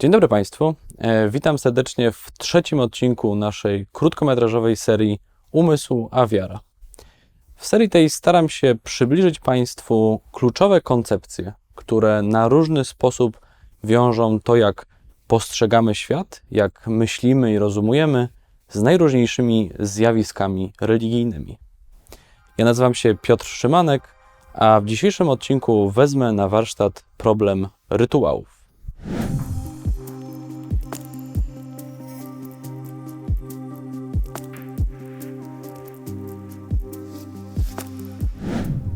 Dzień dobry Państwu. E, Witam serdecznie w trzecim odcinku naszej krótkometrażowej serii Umysł a wiara. W serii tej staram się przybliżyć Państwu kluczowe koncepcje, które na różny sposób wiążą to, jak postrzegamy świat, jak myślimy i rozumujemy z najróżniejszymi zjawiskami religijnymi. Ja nazywam się Piotr Szymanek, a w dzisiejszym odcinku wezmę na warsztat problem rytuałów.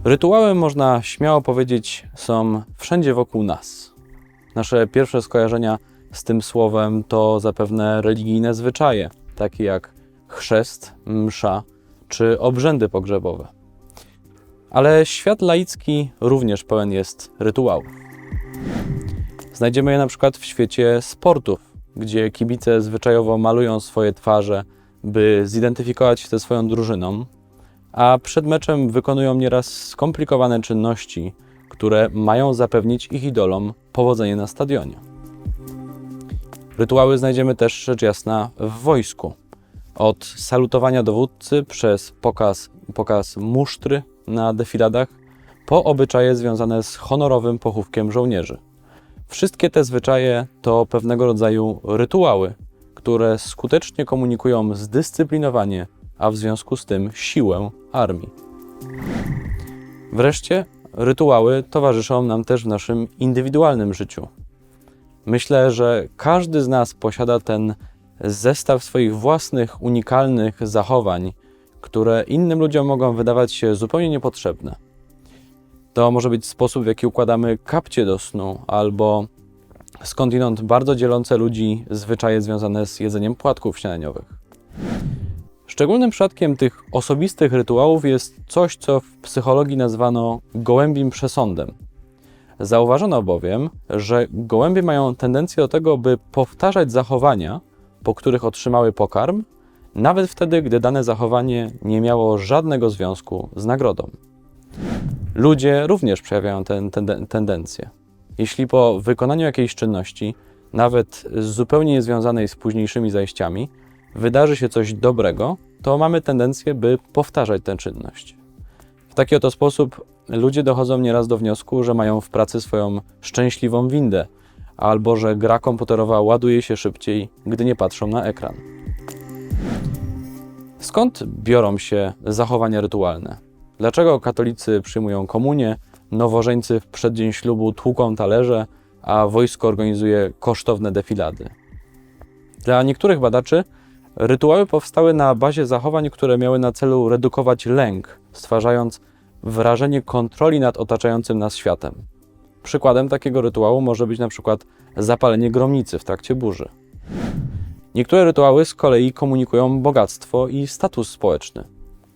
Rytuały, można śmiało powiedzieć, są wszędzie wokół nas. Nasze pierwsze skojarzenia z tym słowem to zapewne religijne zwyczaje, takie jak chrzest, msza czy obrzędy pogrzebowe. Ale świat laicki również pełen jest rytuałów. Znajdziemy je na przykład w świecie sportów, gdzie kibice zwyczajowo malują swoje twarze, by zidentyfikować się ze swoją drużyną, a przed meczem wykonują nieraz skomplikowane czynności, które mają zapewnić ich idolom powodzenie na stadionie. Rytuały znajdziemy też rzecz jasna w wojsku. Od salutowania dowódcy przez pokaz, pokaz musztry na defiladach, po obyczaje związane z honorowym pochówkiem żołnierzy. Wszystkie te zwyczaje to pewnego rodzaju rytuały, które skutecznie komunikują zdyscyplinowanie, a w związku z tym siłę armii. Wreszcie rytuały towarzyszą nam też w naszym indywidualnym życiu. Myślę, że każdy z nas posiada ten zestaw swoich własnych, unikalnych zachowań, które innym ludziom mogą wydawać się zupełnie niepotrzebne. To może być sposób, w jaki układamy kapcie do snu, albo skądinąd bardzo dzielące ludzi zwyczaje związane z jedzeniem płatków śniadaniowych. Szczególnym przypadkiem tych osobistych rytuałów jest coś, co w psychologii nazwano gołębim przesądem. Zauważono bowiem, że gołębie mają tendencję do tego, by powtarzać zachowania, po których otrzymały pokarm, nawet wtedy, gdy dane zachowanie nie miało żadnego związku z nagrodą. Ludzie również przejawiają tę ten, tendencję. Jeśli po wykonaniu jakiejś czynności, nawet zupełnie niezwiązanej z późniejszymi zajściami, wydarzy się coś dobrego, to mamy tendencję, by powtarzać tę czynność. W taki oto sposób ludzie dochodzą nieraz do wniosku, że mają w pracy swoją szczęśliwą windę, albo że gra komputerowa ładuje się szybciej, gdy nie patrzą na ekran. Skąd biorą się zachowania rytualne? Dlaczego katolicy przyjmują komunię, nowożeńcy w przeddzień ślubu tłuką talerze, a wojsko organizuje kosztowne defilady? Dla niektórych badaczy rytuały powstały na bazie zachowań, które miały na celu redukować lęk, stwarzając wrażenie kontroli nad otaczającym nas światem. Przykładem takiego rytuału może być na przykład zapalenie gromnicy w trakcie burzy. Niektóre rytuały z kolei komunikują bogactwo i status społeczny.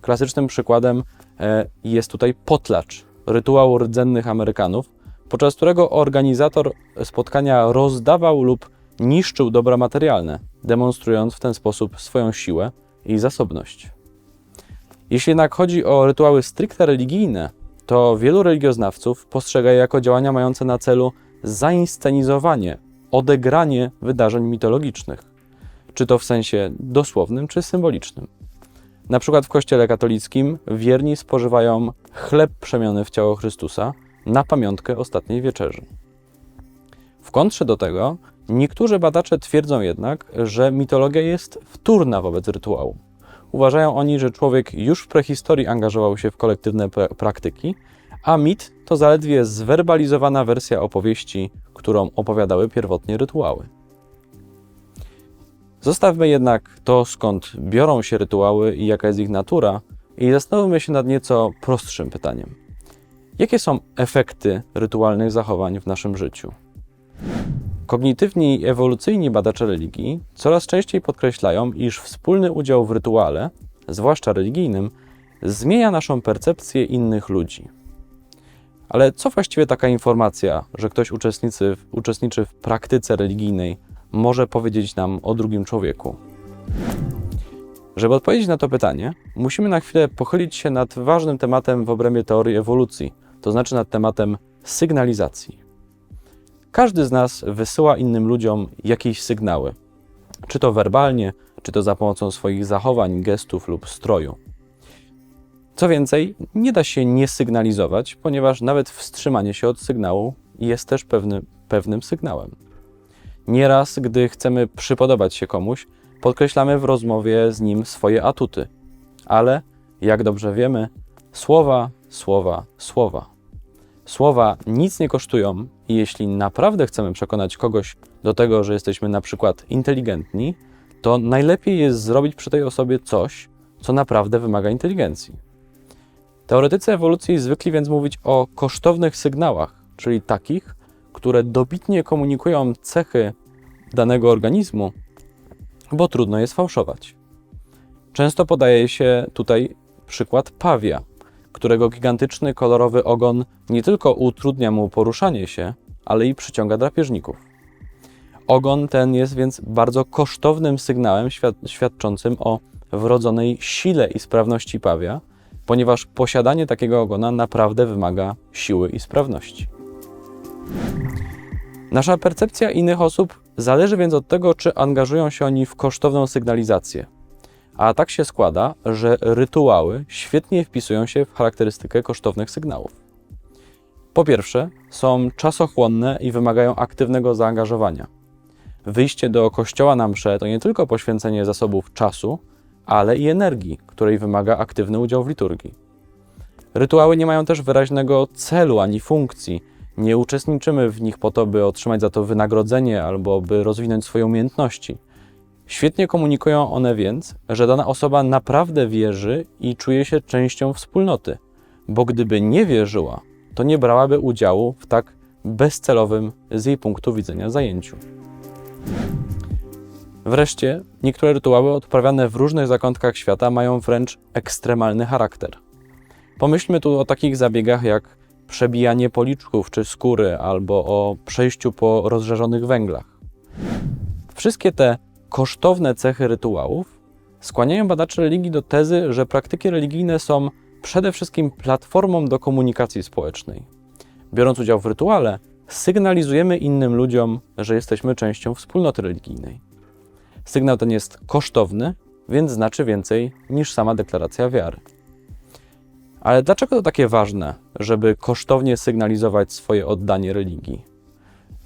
Klasycznym przykładem e, jest tutaj potlacz, rytuał rdzennych Amerykanów, podczas którego organizator spotkania rozdawał lub niszczył dobra materialne, demonstrując w ten sposób swoją siłę i zasobność. Jeśli jednak chodzi o rytuały stricte religijne, to wielu religioznawców postrzega je jako działania mające na celu zainscenizowanie, odegranie wydarzeń mitologicznych, czy to w sensie dosłownym, czy symbolicznym. Na przykład w Kościele katolickim wierni spożywają chleb przemiany w ciało Chrystusa na pamiątkę ostatniej wieczerzy. W kontrze do tego, niektórzy badacze twierdzą jednak, że mitologia jest wtórna wobec rytuału. Uważają oni, że człowiek już w prehistorii angażował się w kolektywne pra praktyki, a mit to zaledwie zwerbalizowana wersja opowieści, którą opowiadały pierwotnie rytuały. Zostawmy jednak to, skąd biorą się rytuały i jaka jest ich natura, i zastanówmy się nad nieco prostszym pytaniem. Jakie są efekty rytualnych zachowań w naszym życiu? Kognitywni i ewolucyjni badacze religii coraz częściej podkreślają, iż wspólny udział w rytuale, zwłaszcza religijnym, zmienia naszą percepcję innych ludzi. Ale co właściwie taka informacja, że ktoś uczestniczy, uczestniczy w praktyce religijnej, może powiedzieć nam o drugim człowieku? Żeby odpowiedzieć na to pytanie, musimy na chwilę pochylić się nad ważnym tematem w obrębie teorii ewolucji, to znaczy nad tematem sygnalizacji. Każdy z nas wysyła innym ludziom jakieś sygnały, czy to werbalnie, czy to za pomocą swoich zachowań, gestów lub stroju. Co więcej, nie da się nie sygnalizować, ponieważ nawet wstrzymanie się od sygnału jest też pewny, pewnym sygnałem. Nieraz, gdy chcemy przypodobać się komuś, podkreślamy w rozmowie z nim swoje atuty, ale jak dobrze wiemy, słowa, słowa, słowa. Słowa nic nie kosztują i jeśli naprawdę chcemy przekonać kogoś do tego, że jesteśmy na przykład inteligentni, to najlepiej jest zrobić przy tej osobie coś, co naprawdę wymaga inteligencji. Teoretycy ewolucji zwykli więc mówić o kosztownych sygnałach, czyli takich, które dobitnie komunikują cechy danego organizmu, bo trudno je sfałszować. Często podaje się tutaj przykład pawia, którego gigantyczny kolorowy ogon nie tylko utrudnia mu poruszanie się, ale i przyciąga drapieżników. Ogon ten jest więc bardzo kosztownym sygnałem świad świadczącym o wrodzonej sile i sprawności pawia, ponieważ posiadanie takiego ogona naprawdę wymaga siły i sprawności. Nasza percepcja innych osób zależy więc od tego, czy angażują się oni w kosztowną sygnalizację. A tak się składa, że rytuały świetnie wpisują się w charakterystykę kosztownych sygnałów. Po pierwsze, są czasochłonne i wymagają aktywnego zaangażowania. Wyjście do kościoła na mszę to nie tylko poświęcenie zasobów czasu, ale i energii, której wymaga aktywny udział w liturgii. Rytuały nie mają też wyraźnego celu ani funkcji. Nie uczestniczymy w nich po to, by otrzymać za to wynagrodzenie albo by rozwinąć swoje umiejętności. Świetnie komunikują one więc, że dana osoba naprawdę wierzy i czuje się częścią wspólnoty, bo gdyby nie wierzyła, to nie brałaby udziału w tak bezcelowym z jej punktu widzenia zajęciu. Wreszcie, niektóre rytuały odprawiane w różnych zakątkach świata mają wręcz ekstremalny charakter. Pomyślmy tu o takich zabiegach jak przebijanie policzków czy skóry albo o przejściu po rozżarzonych węglach. Wszystkie te kosztowne cechy rytuałów skłaniają badaczy religii do tezy, że praktyki religijne są przede wszystkim platformą do komunikacji społecznej. Biorąc udział w rytuale, sygnalizujemy innym ludziom, że jesteśmy częścią wspólnoty religijnej. Sygnał ten jest kosztowny, więc znaczy więcej niż sama deklaracja wiary. Ale dlaczego to takie ważne, żeby kosztownie sygnalizować swoje oddanie religii?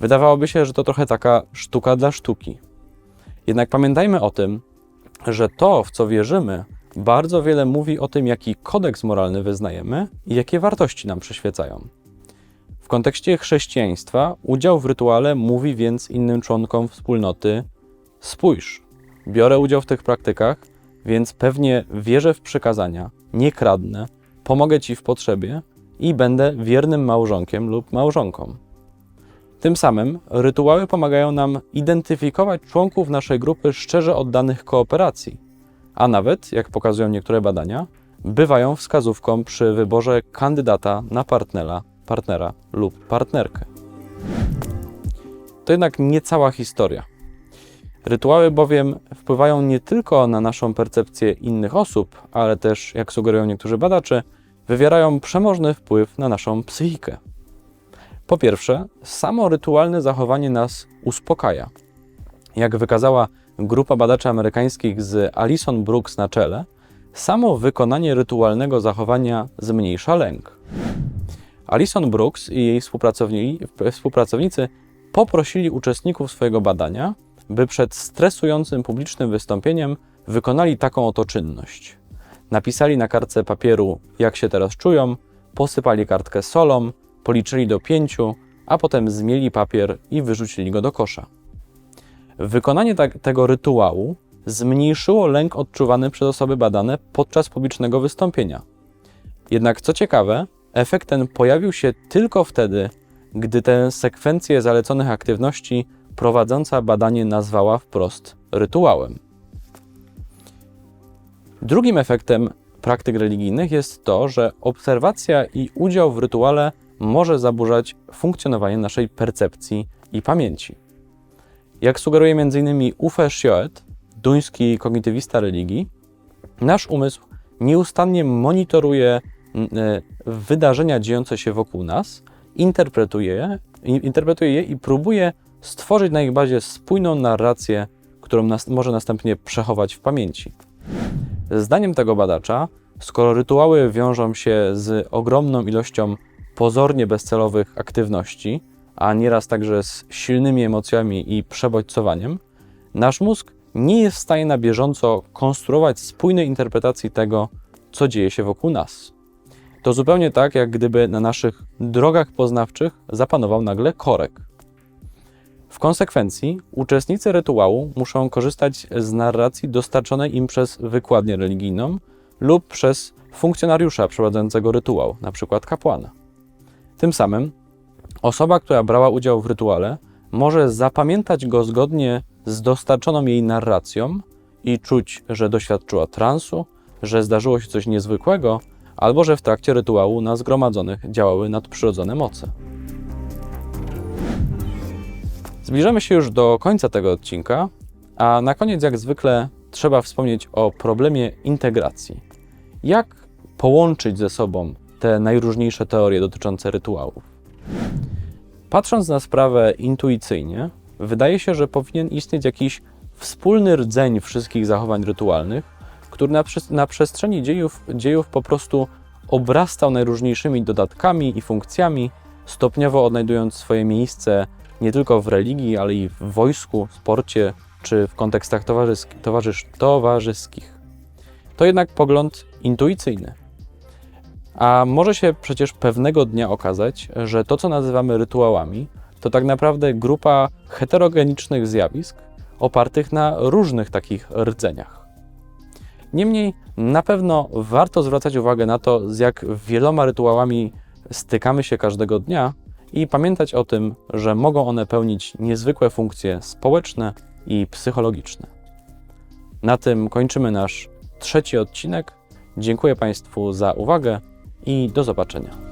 Wydawałoby się, że to trochę taka sztuka dla sztuki. Jednak pamiętajmy o tym, że to, w co wierzymy, bardzo wiele mówi o tym, jaki kodeks moralny wyznajemy i jakie wartości nam przyświecają. W kontekście chrześcijaństwa udział w rytuale mówi więc innym członkom wspólnoty: Spójrz, biorę udział w tych praktykach, więc pewnie wierzę w przykazania, nie kradnę, pomogę ci w potrzebie i będę wiernym małżonkiem lub małżonką. Tym samym rytuały pomagają nam identyfikować członków naszej grupy szczerze oddanych kooperacji, a nawet, jak pokazują niektóre badania, bywają wskazówką przy wyborze kandydata na partnera, partnera lub partnerkę. To jednak nie cała historia. Rytuały bowiem wpływają nie tylko na naszą percepcję innych osób, ale też, jak sugerują niektórzy badacze, wywierają przemożny wpływ na naszą psychikę. Po pierwsze, samo rytualne zachowanie nas uspokaja. Jak wykazała grupa badaczy amerykańskich z Alison Brooks na czele, samo wykonanie rytualnego zachowania zmniejsza lęk. Alison Brooks i jej współpracownicy poprosili uczestników swojego badania, by przed stresującym publicznym wystąpieniem wykonali taką oto czynność. Napisali na kartce papieru, jak się teraz czują, posypali kartkę solą, policzyli do pięciu, a potem zmieli papier i wyrzucili go do kosza. Wykonanie ta tego rytuału zmniejszyło lęk odczuwany przez osoby badane podczas publicznego wystąpienia. Jednak co ciekawe, efekt ten pojawił się tylko wtedy, gdy tę sekwencję zaleconych aktywności prowadząca badanie nazwała wprost rytuałem. Drugim efektem praktyk religijnych jest to, że obserwacja i udział w rytuale może zaburzać funkcjonowanie naszej percepcji i pamięci. Jak sugeruje m.in. Uffe Schioet, duński kognitywista religii, nasz umysł nieustannie monitoruje e, wydarzenia dziejące się wokół nas, interpretuje je interpretuje je i próbuje stworzyć na ich bazie spójną narrację, którą nas, może następnie przechować w pamięci. Zdaniem tego badacza, skoro rytuały wiążą się z ogromną ilością pozornie bezcelowych aktywności, a nieraz także z silnymi emocjami i przebodźcowaniem, nasz mózg nie jest w stanie na bieżąco konstruować spójnej interpretacji tego, co dzieje się wokół nas. To zupełnie tak, jak gdyby na naszych drogach poznawczych zapanował nagle korek. W konsekwencji uczestnicy rytuału muszą korzystać z narracji dostarczonej im przez wykładnię religijną lub przez funkcjonariusza prowadzącego rytuał, np. kapłana. Tym samym osoba, która brała udział w rytuale, może zapamiętać go zgodnie z dostarczoną jej narracją i czuć, że doświadczyła transu, że zdarzyło się coś niezwykłego, albo że w trakcie rytuału na zgromadzonych działały nadprzyrodzone moce. Zbliżamy się już do końca tego odcinka, a na koniec, jak zwykle, trzeba wspomnieć o problemie integracji. Jak połączyć ze sobą te najróżniejsze teorie dotyczące rytuałów? Patrząc na sprawę intuicyjnie, wydaje się, że powinien istnieć jakiś wspólny rdzeń wszystkich zachowań rytualnych, który na, na przestrzeni dziejów, dziejów po prostu obrastał najróżniejszymi dodatkami i funkcjami, stopniowo odnajdując swoje miejsce nie tylko w religii, ale i w wojsku, sporcie czy w kontekstach towarzyskich. To jednak pogląd intuicyjny. A może się przecież pewnego dnia okazać, że to, co nazywamy rytuałami, to tak naprawdę grupa heterogenicznych zjawisk opartych na różnych takich rdzeniach. Niemniej na pewno warto zwracać uwagę na to, z jak wieloma rytuałami stykamy się każdego dnia i pamiętać o tym, że mogą one pełnić niezwykłe funkcje społeczne i psychologiczne. Na tym kończymy nasz trzeci odcinek. Dziękuję Państwu za uwagę i do zobaczenia.